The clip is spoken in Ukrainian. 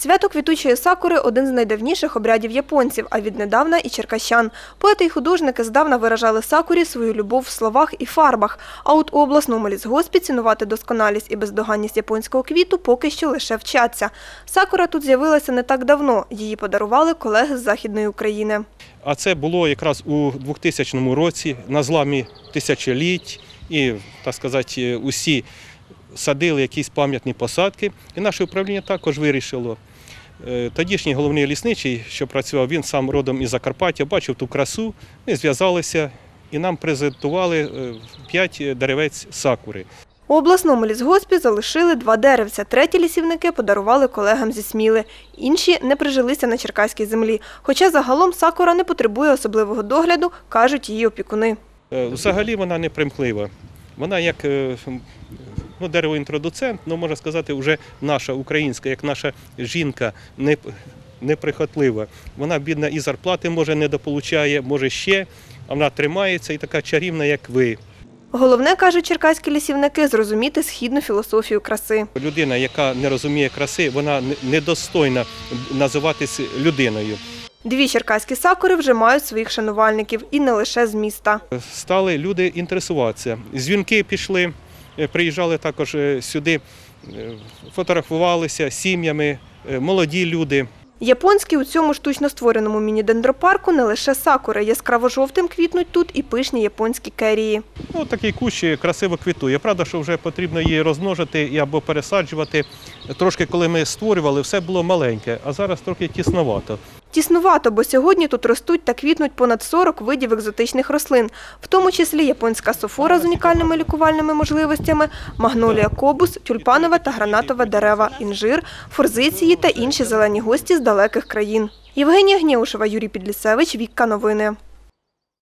Свято квітучої сакури – один з найдавніших обрядів японців, а віднедавна і черкащан. Поети й художники здавна виражали сакурі свою любов в словах і фарбах. А от у обласному лісгоспі цінувати досконалість і бездоганність японського квіту поки що лише вчаться. Сакура тут з'явилася не так давно. Її подарували колеги з Західної України. А це було якраз у 2000 році на зламі тисячоліть і, так сказати, усі садили якісь пам'ятні посадки. І наше управління також вирішило. Е, Тодішній головний лісничий, що працював, він сам родом із Закарпаття, бачив ту красу, ми зв'язалися і нам презентували 5 деревець сакури. У обласному лісгоспі залишили два деревця. Треті лісівники подарували колегам зі Сміли. Інші не прижилися на черкаській землі. Хоча загалом сакура не потребує особливого догляду, кажуть її опікуни. Е, Взагалі вона не примхлива. Вона як е, ну, деревоінтродуцент, ну можна сказати, вже наша українська, як наша жінка не, неприхотлива. Вона бідна і зарплати може не дополучає, може ще, а вона тримається і така чарівна, як ви. Головне, кажуть черкаські лісівники, зрозуміти східну філософію краси. Людина, яка не розуміє краси, вона недостойна називатись людиною. Дві черкаські сакури вже мають своїх шанувальників і не лише з міста. Стали люди інтересуватися. Дзвінки пішли, приїжджали також е, сюди, е, фотографувалися сім'ями, е, молоді люди. Японські у цьому штучно створеному міні-дендропарку не лише сакури. Яскраво-жовтим квітнуть тут і пишні японські керії. Ну, такий кущ красиво квітує. Правда, що вже потрібно її розмножити і або пересаджувати. Трошки, коли ми створювали, все було маленьке, а зараз трохи тісновато. Тіснувато, бо сьогодні тут ростуть та квітнуть понад 40 видів екзотичних рослин, в тому числі японська софора з унікальними лікувальними можливостями, магнолія кобус, тюльпанове та гранатове дерева, інжир, форзиції та інші зелені гості з далеких країн. Євгенія Гнєушева, Юрій Підлісевич, Вікка Новини.